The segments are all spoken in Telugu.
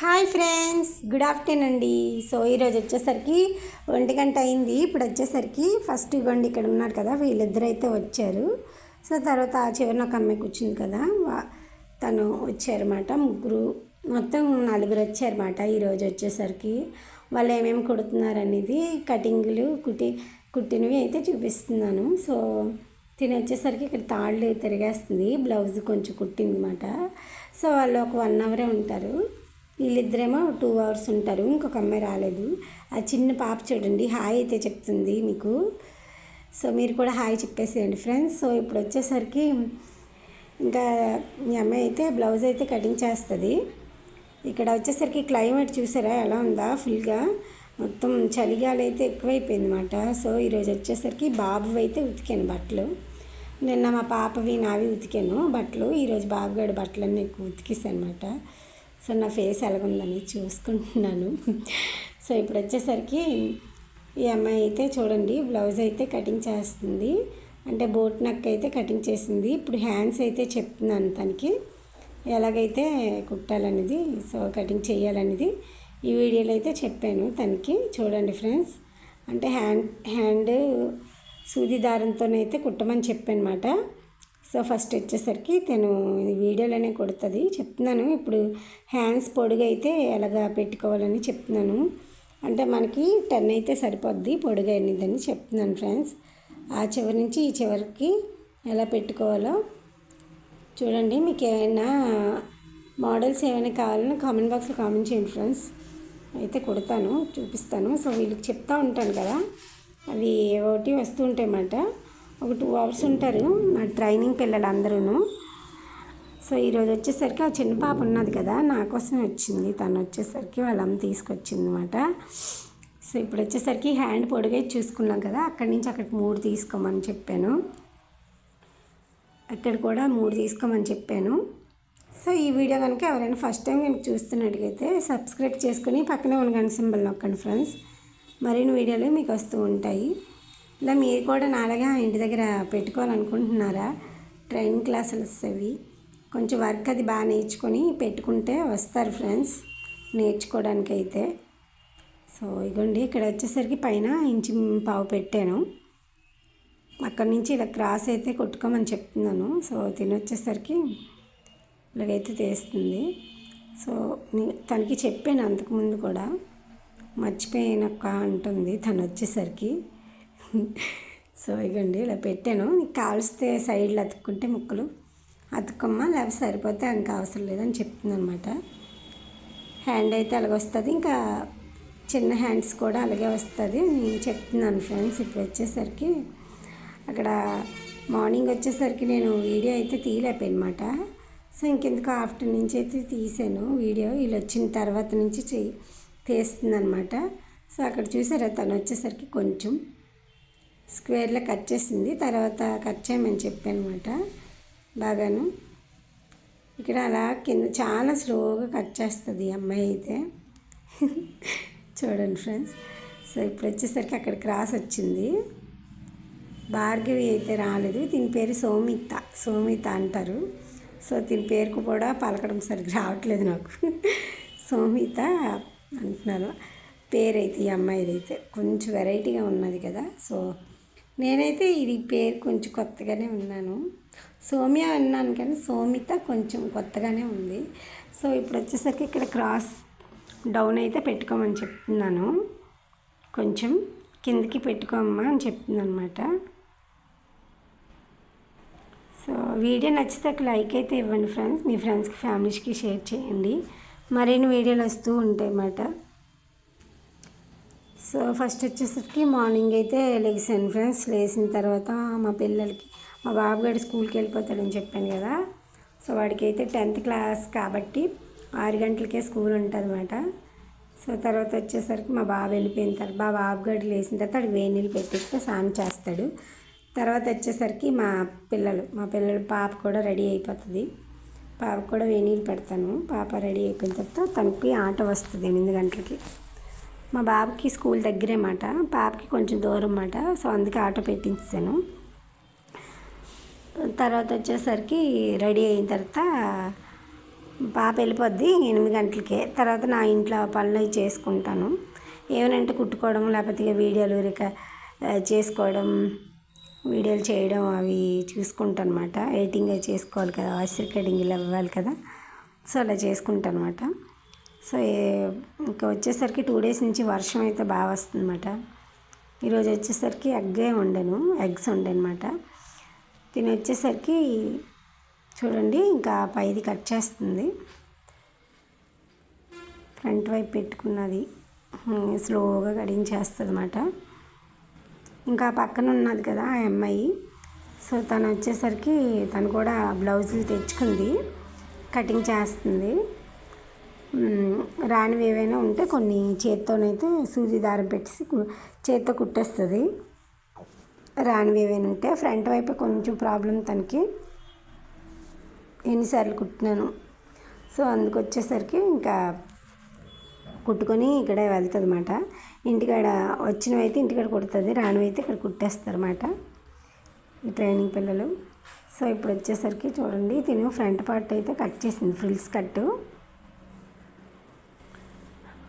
హాయ్ ఫ్రెండ్స్ గుడ్ ఆఫ్టర్నూన్ అండి. సో ఈరోజు వచ్చేసరికి ఒంటి గంట అయింది. ఇప్పుడు వచ్చేసరికి ఫస్ట్ ఇవ్వండి ఇక్కడ ఉన్నారు కదా వీళ్ళిద్దరు అయితే వచ్చారు. సో తర్వాత ఆ చివరిన ఒక అమ్మాయి కూర్చుంది కదా వా- తను వచ్చారన్నమాట ముగ్గురు మొత్తం నలుగురు వచ్చారన్నమాట ఈరోజు వచ్చేసరికి. వాళ్ళు ఏమేమి కుడుతున్నారు అనేది కటింగ్లు కుట్టి కుట్టినవి అయితే చూపిస్తున్నాను. సో తిని వచ్చేసరికి ఇక్కడ తాళ్ళు తిరిగేస్తుంది బ్లౌజ్ కొంచెం కుట్టింది అనమాట సో వాళ్ళు ఒక వన్ అవరే ఉంటారు. వీళ్ళిద్దరేమో టూ అవర్స్ ఉంటారు ఇంకొక అమ్మాయి రాలేదు. ఆ చిన్న పాప చూడండి హాయ్ అయితే చెప్తుంది మీకు. సో మీరు కూడా హాయ్ చెప్పేసేయండి ఫ్రెండ్స్. సో ఇప్పుడు వచ్చేసరికి ఇంకా మీ అమ్మాయి అయితే బ్లౌజ్ అయితే కటింగ్ చేస్తుంది. ఇక్కడ వచ్చేసరికి క్లైమేట్ చూసారా ఎలా ఉందా ఫుల్గా? మొత్తం చలిగాలి అయితే ఎక్కువైపోయింది అనమాట సో ఈరోజు వచ్చేసరికి బాబు అయితే ఉతికాను బట్టలు. నిన్న మా పాపవి నావి ఉతికాను బట్టలు. ఈరోజు బాబుగాడి బట్టలన్నీ ఎక్కువ ఉతికిస్తాను అనమాట సో నా ఫేస్ ఎలాగుందని చూసుకుంటున్నాను. సో ఇప్పుడు వచ్చేసరికి ఈ అమ్మాయి అయితే చూడండి బ్లౌజ్ అయితే కటింగ్ చేస్తుంది. అంటే బోట్ నక్ అయితే కటింగ్ చేసింది. ఇప్పుడు హ్యాండ్స్ అయితే చెప్తున్నాను తనకి. ఎలాగైతే కుట్టాలనేది సో కటింగ్ చేయాలనేది ఈ వీడియోలో అయితే చెప్పాను తనకి. చూడండి ఫ్రెండ్స్ అంటే హ్యాండ్ హ్యాండ్ సూది దారంతోనైతే కుట్టమని చెప్పానమాట. సో ఫస్ట్ వచ్చేసరికి తను ఇది వీడియోలోనే కొడుతుంది. చెప్తున్నాను. ఇప్పుడు హ్యాండ్స్ పొడుగైతే ఎలాగా పెట్టుకోవాలని చెప్తున్నాను. అంటే మనకి టెన్ అయితే సరిపోద్ది పొడుగైనదని చెప్తున్నాను ఫ్రెండ్స్. ఆ చివరి నుంచి ఈ చివరికి ఎలా పెట్టుకోవాలో చూడండి. మీకు ఏమైనా మోడల్స్ ఏమైనా కావాలని కామెంట్ బాక్స్లో కామెంట్ చేయండి ఫ్రెండ్స్. అయితే కుడతాను చూపిస్తాను. సో వీళ్ళకి చెప్తా ఉంటాను కదా. అవి ఒకటి వస్తూ ఉంటాయన్నమాట. ఒక టూ అవర్స్ ఉంటారు నా ట్రైనింగ్ పిల్లలు అందరూ సో ఈరోజు వచ్చేసరికి ఆ చిన్న పాప ఉన్నది కదా నా కోసమే వచ్చింది. తను వచ్చేసరికి వాళ్ళమ్మ తీసుకొచ్చింది అనమాట సో ఇప్పుడు వచ్చేసరికి హ్యాండ్ పొడిగా చూసుకున్నాం కదా అక్కడి నుంచి అక్కడికి మూడు తీసుకోమని చెప్పాను. అక్కడ కూడా మూడు తీసుకోమని చెప్పాను. సో ఈ వీడియో కనుక ఎవరైనా ఫస్ట్ టైం కనుక చూస్తున్నట్టుగైతే సబ్స్క్రైబ్ చేసుకుని పక్కనే ఉన్న గంట సింబల్ నొక్కండి ఫ్రెండ్స్. మరిన్ని వీడియోలు మీకు వస్తూ ఉంటాయి. ఇలా మీరు కూడా నాలాగా ఇంటి దగ్గర పెట్టుకోవాలనుకుంటున్నారా? ట్రైనింగ్ క్లాసెస్ అవి. కొంచెం వర్క్ అది బాగా నేర్చుకొని పెట్టుకుంటే వస్తారు ఫ్రెండ్స్ నేర్చుకోవడానికి అయితే సో ఇగోండి ఇక్కడ వచ్చేసరికి పైన ఇంచి పావు పెట్టాను. అక్కడి నుంచి ఇలా క్రాస్ అయితే కొట్టుకోమని చెప్తున్నాను. సో తినొచ్చేసరికి ఇలాగైతే తీస్తుంది. సో తనకి చెప్పాను అంతకుముందు కూడా. మర్చిపోయినక్క అంటుంది తను వచ్చేసరికి సో ఇగండి ఇలా పెట్టాను. కాల్స్తే కావలిస్తే సైడ్లో అతుక్కుంటే ముక్కలు. అతుక్కమ్మా లేకపోతే సరిపోతే ఇంకా అవసరం లేదని చెప్తుంది అనమాట హ్యాండ్ అయితే అలాగ వస్తుంది. ఇంకా చిన్న హ్యాండ్స్ కూడా అలాగే వస్తుంది నేను చెప్తున్నాను ఫ్రెండ్స్. ఇప్పుడు వచ్చేసరికి అక్కడ మార్నింగ్ వచ్చేసరికి నేను వీడియో అయితే తీయలేకపోయానమాట సో ఇంకెందుకు ఆఫ్టర్ నుంచి అయితే తీసాను వీడియో. వీళ్ళు వచ్చిన తర్వాత నుంచి చెయ్యి తీస్తుందనమాట సో అక్కడ చూసారా తను వచ్చేసరికి కొంచెం స్క్వేర్లో కట్ చేసింది. తర్వాత కట్ చేయమని చెప్పానమాట బాగాను. ఇక్కడ అలా కింద చాలా స్లోగా కట్ చేస్తుంది ఈ అమ్మాయి అయితే. చూడండి ఫ్రెండ్స్. సో ఇప్పుడు వచ్చేసరికి అక్కడ క్రాస్ వచ్చింది. భార్గవి అయితే రాలేదు. దీని పేరు సోమిత. సోమిత అంటారు. సో దీని పేరుకు కూడా పలకడం సరిగ్గా రావట్లేదు నాకు. సోమిత అంటున్నాను. పేరైతే ఈ అమ్మాయిది అయితే కొంచెం వెరైటీగా ఉన్నది కదా. సో నేనైతే ఇది పేరు కొంచెం కొత్తగానే ఉన్నాను సోమ్య అన్నాను కానీ సోమిత కొంచెం కొత్తగానే ఉంది. సో ఇప్పుడు వచ్చేసరికి ఇక్కడ క్రాస్ డౌన్ అయితే పెట్టుకోమని చెప్తున్నాను. కొంచెం కిందకి పెట్టుకోమ్మా అని చెప్తుంది అనమాట సో వీడియో నచ్చితే ఒక లైక్ అయితే ఇవ్వండి ఫ్రెండ్స్. మీ ఫ్రెండ్స్కి ఫ్యామిలీస్కి షేర్ చేయండి. మరిన్ని వీడియోలు వస్తూ ఉంటాయి అన్నమాట సో ఫస్ట్ వచ్చేసరికి మార్నింగ్ అయితే లేచాను ఫ్రెండ్స్ లేచిన తర్వాత మా పిల్లలకి మా బాబుగాడు స్కూల్కి వెళ్ళిపోతాడని చెప్పాను కదా. సో వాడికి అయితే టెన్త్ క్లాస్ కాబట్టి ఆరు గంటలకే స్కూల్ ఉంటుందన్నమాట. సో తర్వాత వచ్చేసరికి మా బాబు వెళ్ళిపోయిన తర్వాత మా బాబుగాడు లేచిన తర్వాత వాడికి వేడి నీళ్ళు పెట్టిస్తే స్నానం చేస్తాడు. తర్వాత వచ్చేసరికి మా పిల్లలు మా పిల్లలు పాప కూడా రెడీ అయిపోతుంది. పాప కూడా వేడి నీళ్ళు పెడతాను. పాప రెడీ అయిపోయిన తర్వాత తనకి ఆట వస్తుంది ఎనిమిది గంటలకి. మా బాబుకి స్కూల్ దగ్గరే మాట పాపకి కొంచెం దూరం మాట సో అందుకే ఆటో పెట్టించాను తర్వాత వచ్చేసరికి రెడీ అయిన తర్వాత పాప వెళ్ళిపోద్ది ఎనిమిది గంటలకే. తర్వాత నా ఇంట్లో పనులు అవి చేసుకుంటాను. ఏమనంటే కుట్టుకోవడం లేకపోతే వీడియోలు రిక చేసుకోవడం వీడియోలు చేయడం అవి చూసుకుంటాను అనమాట ఎడిటింగ్ అవి చేసుకోవాలి కదా వాయిస్ రికార్డింగ్ ఇలా ఇవ్వాలి కదా. సో అలా చేసుకుంటాను అనమాట సో ఇంకా వచ్చేసరికి టూ డేస్ నుంచి వర్షం అయితే బాగా వస్తుందన్నమాట. ఈరోజు వచ్చేసరికి ఎగ్గే వండాను ఎగ్స్ వండనమాట తిని వచ్చేసరికి చూడండి ఇంకా పైది కట్ చేస్తుంది. ఫ్రంట్ వైపు పెట్టుకున్నది స్లోగా కడించేస్తుంది అనమాట ఇంకా పక్కన ఉన్నది కదా ఆ అమ్మాయి. సో తను వచ్చేసరికి తను కూడా బ్లౌజులు తెచ్చుకుంది కటింగ్ చేస్తుంది. రానివి ఏవైనా ఉంటే కొన్ని చేత్తోనైతే సూది దారం పెట్టేసి చేత్తో కుట్టేస్తుంది. రానివి ఏవైనా ఉంటే ఫ్రంట్ వైపు కొంచెం ప్రాబ్లం తనకి. ఎన్నిసార్లు కుట్టినాను. సో అందుకు వచ్చేసరికి ఇంకా కుట్టుకొని ఇక్కడే వెళ్తుంది అనమాట ఇంటికాడ వచ్చినవి అయితే ఇంటికాడ కుడుతుంది రానివి అయితే ఇక్కడ కుట్టేస్తారు అనమాట ఈ ట్రైనింగ్ పిల్లలు. సో ఇప్పుడు వచ్చేసరికి చూడండి తిను ఫ్రంట్ పార్ట్ అయితే కట్ చేసింది ఫ్రిల్స్ కట్టు.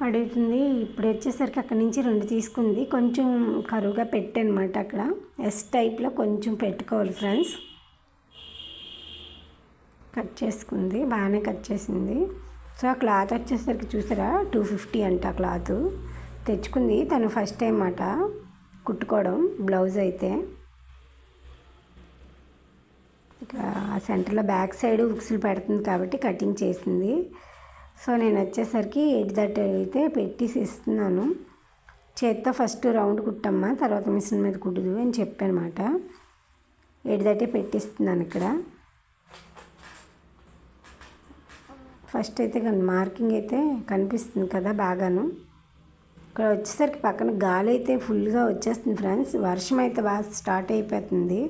అడుగుతుంది. ఇప్పుడు వచ్చేసరికి అక్కడి నుంచి రెండు తీసుకుంది. కొంచెం కరువుగా పెట్టనమాట అక్కడ. ఎస్ టైప్లో కొంచెం పెట్టుకోవాలి ఫ్రెండ్స్ కట్ చేసుకుంది. బాగానే కట్ చేసింది. సో ఆ క్లాత్ వచ్చేసరికి చూసారా? టూ ఫిఫ్టీ అంట క్లాత్ తెచ్చుకుంది. తను ఫస్ట్ టైం మాట కుట్టుకోవడం బ్లౌజ్ అయితే. ఇక ఆ సెంటర్లో బ్యాక్ సైడ్ ఉక్సులు పెడుతుంది కాబట్టి కటింగ్ చేసింది. సో నేను వచ్చేసరికి ఎయిట్ థర్టీ అయితే పెట్టేసి ఇస్తున్నాను. చేత్తో ఫస్ట్ రౌండ్ కుట్టమ్మా తర్వాత మిషన్ మీద కుట్టుదు అని చెప్పానమాట. ఎయిట్ థర్టీ పెట్టిస్తున్నాను ఇక్కడ. ఫస్ట్ అయితే కానీ మార్కింగ్ అయితే కనిపిస్తుంది కదా బాగాను. ఇక్కడ వచ్చేసరికి పక్కన గాలి అయితే ఫుల్గా వచ్చేస్తుంది ఫ్రెండ్స్. వర్షం అయితే బాగా స్టార్ట్ అయిపోతుంది.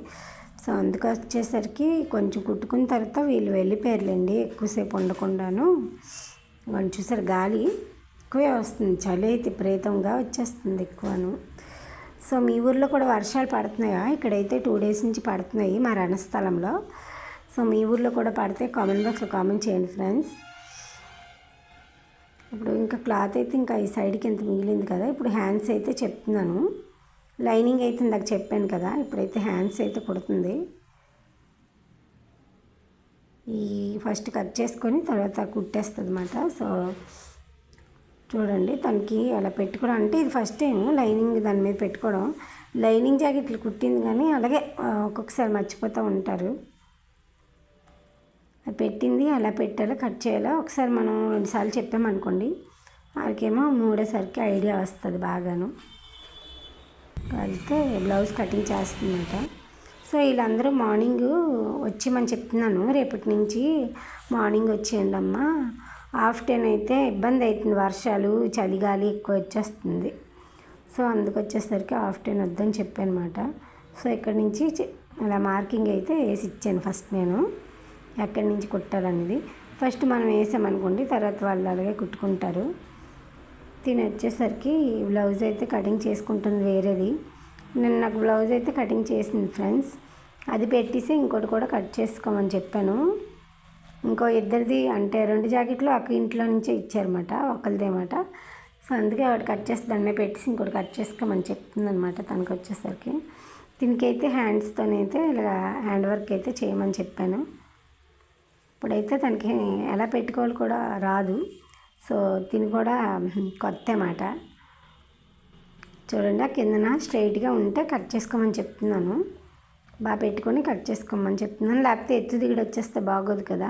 సో అందుకు వచ్చేసరికి కొంచెం కుట్టుకున్న తర్వాత వీళ్ళు వెళ్ళిపోయారులేండి ఎక్కువసేపు ఉండకుండాను. వాడిని చూసారు గాలి ఎక్కువే వస్తుంది. చలి అయితే ప్రేతంగా వచ్చేస్తుంది ఎక్కువను. సో మీ ఊర్లో కూడా వర్షాలు పడుతున్నాయా? ఇక్కడైతే టూ డేస్ నుంచి పడుతున్నాయి మా రణస్థలంలో. సో మీ ఊర్లో కూడా పడితే కామెంట్ బాక్స్లో కామెంట్ చేయండి ఫ్రెండ్స్ ఇప్పుడు ఇంకా క్లాత్ అయితే ఇంకా ఈ సైడ్కి ఎంత మిగిలింది కదా. ఇప్పుడు హ్యాండ్స్ అయితే చెప్తున్నాను. లైనింగ్ అయితే ఇందాక చెప్పాను కదా. ఇప్పుడైతే హ్యాండ్స్ అయితే కుడుతుంది. ఈ ఫస్ట్ కట్ చేసుకొని తర్వాత కుట్టేస్తుంది అనమాట సో చూడండి తనకి అలా పెట్టుకోవడం అంటే ఇది ఫస్ట్ టైం లైనింగ్ దాని మీద పెట్టుకోవడం. లైనింగ్ జాకెట్లు కుట్టింది కానీ అలాగే ఒక్కొక్కసారి మర్చిపోతూ ఉంటారు. అది పెట్టింది అలా పెట్టాలా కట్ చేయాలా? ఒకసారి మనం రెండుసార్లు చెప్పామనుకోండి వారికేమో మూడోసరికి ఐడియా వస్తుంది బాగాను. అయితే బ్లౌజ్ కటింగ్ చేస్తుందంట. సో వీళ్ళందరూ మార్నింగ్ వచ్చేయమని చెప్తున్నాను. రేపటి నుంచి మార్నింగ్ వచ్చేయండి అమ్మా. ఆఫ్టర్నూన్ అయితే ఇబ్బంది అవుతుంది. వర్షాలు చలిగాలి ఎక్కువ వచ్చేస్తుంది. సో అందుకు వచ్చేసరికి ఆఫ్టర్నూన్ వద్దని చెప్పానమాట. సో ఇక్కడ నుంచి అలా మార్కింగ్ అయితే వేసి ఇచ్చాను ఫస్ట్ నేను. ఎక్కడి నుంచి కుట్టాలనేది. ఫస్ట్ మనం వేసామనుకోండి తర్వాత వాళ్ళు అలాగే కుట్టుకుంటారు. తిని వచ్చేసరికి బ్లౌజ్ అయితే కటింగ్ చేసుకుంటుంది వేరేది. నేను నాకు బ్లౌజ్ అయితే కటింగ్ చేసింది ఫ్రెండ్స్. అది పెట్టేసి ఇంకోటి కూడా కట్ చేసుకోమని చెప్పాను. ఇంకో ఇద్దరిది అంటే రెండు జాకెట్లు అక్క ఇంట్లో నుంచే ఇచ్చారన్నమాట ఒకరిదేమాట సో అందుకే వాడు కట్ చేసి దాని మీద పెట్టేసి ఇంకోటి కట్ చేసుకోమని చెప్తుందనమాట తనకు వచ్చేసరికి. దీనికైతే హ్యాండ్స్తోనైతే ఇలా హ్యాండ్ వర్క్ అయితే చేయమని చెప్పాను. ఇప్పుడైతే తనకి ఎలా పెట్టుకోవాలి కూడా రాదు. సో దీని కూడా కొత్త అన్నమాట. చూడండి ఆ కిందన స్ట్రైట్గా ఉంటే కట్ చేసుకోమని చెప్తున్నాను. బాగా పెట్టుకొని కట్ చేసుకోమని చెప్తున్నాను. లేకపోతే ఎత్తు దిగుడు వచ్చేస్తే బాగోదు కదా.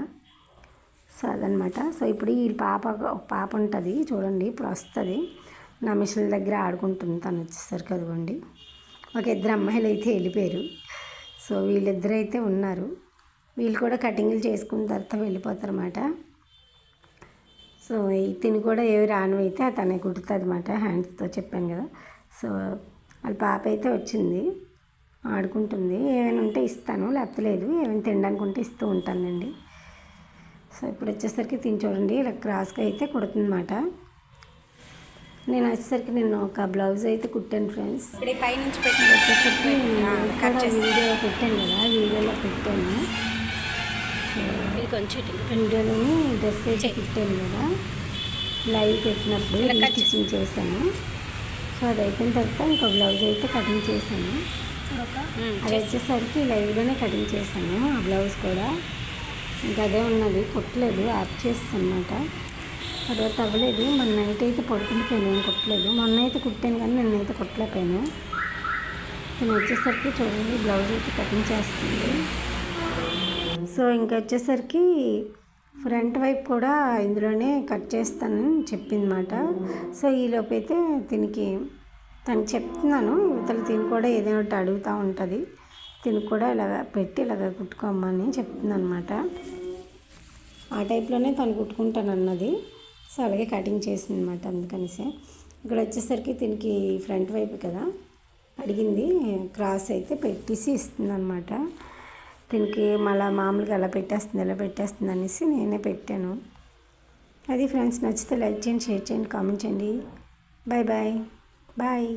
సో అదనమాట సో ఇప్పుడు ఈ పాప పాప ఉంటుంది. చూడండి ఇప్పుడు వస్తుంది. నా మిషన్ దగ్గర ఆడుకుంటుంది. తను వచ్చేసరికి అదిగోండి. ఒక ఇద్దరు అమ్మాయిలు అయితే వెళ్ళిపోయారు. సో వీళ్ళిద్దరు అయితే ఉన్నారు. వీళ్ళు కూడా కటింగ్లు చేసుకున్న తర్వాత వెళ్ళిపోతారన్నమాట. సో ఈ తిని కూడా ఏవి రానివైతే తనే కుడుతుంది అనమాట హ్యాండ్స్తో చెప్పాను కదా. సో వాళ్ళ పాప అయితే వచ్చింది. ఆడుకుంటుంది. ఏమైనా ఉంటే ఇస్తాను. లేకపోతే లేదు. ఏమైనా తినడానికి ఉంటే ఇస్తూ ఉంటానండి. సో ఇప్పుడు వచ్చేసరికి తిని చూడండి. ఇలా క్రాస్గా అయితే కుడుతుందన్నమాట. నేను వచ్చేసరికి నేను ఒక బ్లౌజ్ అయితే కుట్టాను ఫ్రెండ్స్. పైనుంచి పెట్టి వచ్చేసరికి నేను కట్ కూడా చేసి. వీడియో పెట్టాను కదా. వీడియోలో పెట్టాను. ఇటు. వీడియోలోని డ్రెస్ అయితే. కుట్టాను కదా. లైవ్ పెట్టినప్పుడు స్టిచ్చింగ్ చేశాను. సో అది అయిపోయిన తర్వాత ఇంకో బ్లౌజ్ అయితే కటింగ్ చేశాను. అది వచ్చేసరికి లైవ్లోనే కటింగ్ చేశాను ఆ బ్లౌజ్ కూడా. ఇంకా అదే ఉన్నది కుట్టలేదు ఆఫ్ చేస్తాను అనమాట తర్వాత అవ్వలేదు మొన్న నైట్ అయితే పడుకుండిపోయాను ఏం కుట్టలేదు. మొన్న అయితే కుట్టాను కానీ నిన్నైతే కుట్టలేకపోయాను. నేను వచ్చేసరికి చూడండి బ్లౌజ్ అయితే కటింగ్ చేస్తుంది. సో ఇంకా వచ్చేసరికి ఫ్రంట్ వైపు కూడా ఇందులోనే కట్ చేస్తానని చెప్పిందన్నమాట. సో ఈలోపు అయితే దీనికి తను చెప్తున్నాను ఇవతల తిని కూడా ఏదైనా ఒకటి అడుగుతూ ఉంటుంది. తిని కూడా ఇలాగ పెట్టి ఇలాగ కుట్టుకోమని చెప్తుంది అనమాట ఆ టైప్లోనే తను కుట్టుకుంటాను అన్నది సో అలాగే కటింగ్ చేసింది అనమాట అందుకనిసే. ఇక్కడ వచ్చేసరికి దీనికి ఫ్రంట్ వైపు కదా అడిగింది క్రాస్ అయితే పెట్టేసి ఇస్తుంది అనమాట దీనికి మళ్ళీ మామూలుగా అలా పెట్టేస్తుంది ఎలా పెట్టేస్తుంది అనేసి నేనే పెట్టాను. అది ఫ్రెండ్స్ నచ్చితే లైక్ చేయండి షేర్ చేయండి కామెంట్ చేయండి. Bye bye bye.